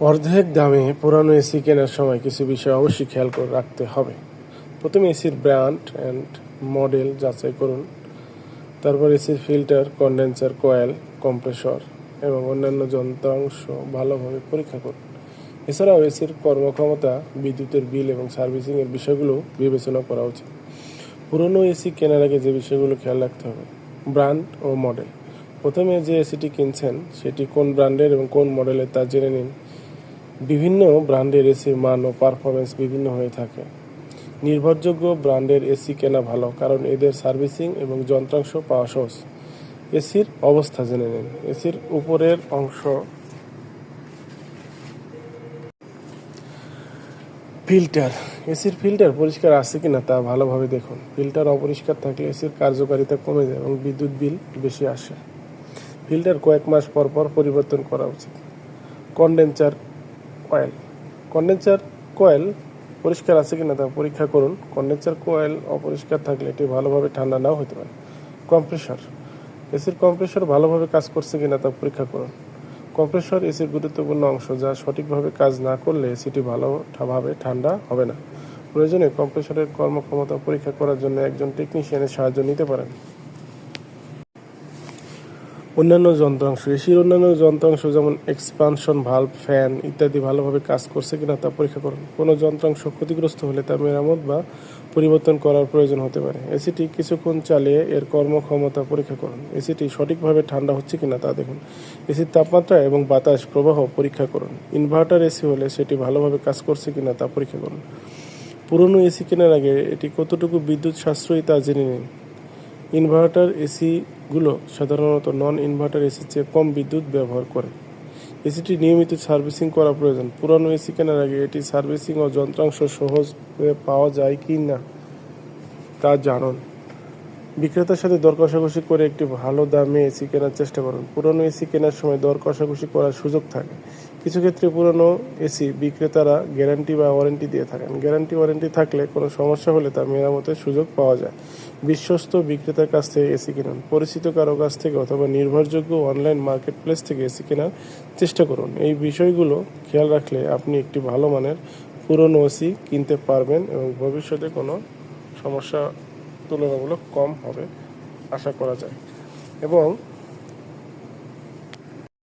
অর্ধেক দামে পুরানো এসি কেনার সময় কিছু বিষয় অবশ্যই খেয়াল করে রাখতে হবে। প্রথমে এসির ব্র্যান্ড অ্যান্ড মডেল যাচাই করুন। তারপর এসির ফিল্টার, কন্ডেন্সার, কয়েল, কম্প্রেসর এবং অন্যান্য যন্ত্রাংশ ভালোভাবে পরীক্ষা করুন। এছাড়াও এসির কর্মক্ষমতা, বিদ্যুতের বিল এবং সার্ভিসিংয়ের বিষয়গুলো বিবেচনা করা উচিত। পুরনো এসি কেনার আগে যে বিষয়গুলো খেয়াল রাখতে হবে। ব্র্যান্ড ও মডেল। প্রথমে যে এসিটি কিনছেন, সেটি কোন ব্র্যান্ডের এবং কোন মডেলের তা জেনে নিন। বিভিন্ন ব্র্যান্ডের এসির মান ও পারফরমেন্স বিভিন্ন হয়ে থাকে। নির্ভরযোগ্য ব্র্যান্ডের এসি কেনা ভালো, কারণ এদের সার্ভিসিং এবং যন্ত্রাংশ পাওয়া সহজ। এসির অবস্থা জেনে নিন। এসির উপরের অংশ। ফিল্টার। এসির ফিল্টার পরিষ্কার আছে কিনা তা ভালোভাবে দেখুন। ফিল্টার অপরিষ্কার থাকলে এসির কার্যকারিতা কমে যায় এবং বিদ্যুৎ বিল বেশি আসে। ফিল্টার কয়েক মাস পর পর পরিবর্তন করা উচিত। Condenser coil. কন্ডেন্সার কয়েল পরিষ্কার আছে কিনা তা পরীক্ষা করুন। কন্ডেন্সার কয়েল অপরিষ্কার থাকলে এটি ভালোভাবে ঠান্ডা নাও হতে পারে। কম্প্রেসর এসির কম্প্রেসর ভালোভাবে কাজ করছে কিনা তা পরীক্ষা করুন। কম্প্রেসর এসির গুরুত্বপূর্ণ অংশ যা সঠিকভাবে কাজ না করলে এসিটি ভালোভাবে ঠান্ডা হবে না। প্রয়োজনে কম্প্রেসরের কর্মক্ষমতা পরীক্ষা করার জন্য একজন টেকনিশিয়ানের সাহায্য নিতে পারেন। অন্যান্য যন্ত্রাংশ, এসির অন্যান্য যন্ত্রাংশ যেমন এক্সপানশন ভাল্ব ফ্যান ইত্যাদি ভালোভাবে কাজ করছে কিনা তা পরীক্ষা করুন। কোনো যন্ত্রাংশ ক্ষতিগ্রস্ত হলে তা মেরামত বা পরিবর্তন করার প্রয়োজন হতে পারে। এসিটি কিছুক্ষণ চালিয়ে এর কর্মক্ষমতা পরীক্ষা করুন। এসিটি সঠিকভাবে ঠান্ডা হচ্ছে কিনা তা দেখুন। এসির তাপমাত্রা এবং বাতাস প্রবাহ পরীক্ষা করুন। ইনভার্টার এসি হলে সেটি ভালোভাবে কাজ করছে কিনা তা পরীক্ষা করুন। পুরনো এসি কেনার আগে এটি কতটুকু বিদ্যুৎ সাশ্রয়ী তা জেনে নিন। ইনভার্টার এসিগুলো সাধারণত নন ইনভার্টার এসির চেয়ে কম বিদ্যুৎ ব্যবহার করে। এসিটি নিয়মিত সার্ভিসিং করা প্রয়োজন। পুরানো এসি কেনার আগে এটি সার্ভিসিং ও যন্ত্রাংশ সহজভাবে পাওয়া যায় কি না তা জানুন। বিক্রেতার সাথে দর কষাকষি করে একটি ভালো দামে এসি কেনার চেষ্টা করুন। পুরনো এসি কেনার সময় দর কষাকষি করার সুযোগ থাকে। কিছু ক্ষেত্রে পুরনো এসি বিক্রেতারা গ্যারান্টি বা ওয়ারেন্টি দিয়ে থাকেন। গ্যারান্টি, ওয়ারেন্টি থাকলে কোনো সমস্যা হলে তা মেরামতের সুযোগ পাওয়া যায়। বিশ্বস্ত বিক্রেতার কাছ থেকে এসি কিনুন। পরিচিত কারও কাছ থেকে অথবা নির্ভরযোগ্য অনলাইন মার্কেট প্লেস থেকে এসি কেনার চেষ্টা করুন। এই বিষয়গুলো খেয়াল রাখলে আপনি একটি ভালো মানের পুরনো এসি কিনতে পারবেন এবং ভবিষ্যতে কোনো সমস্যা তুলনামূলক কম হবে আশা করা যায়। এবং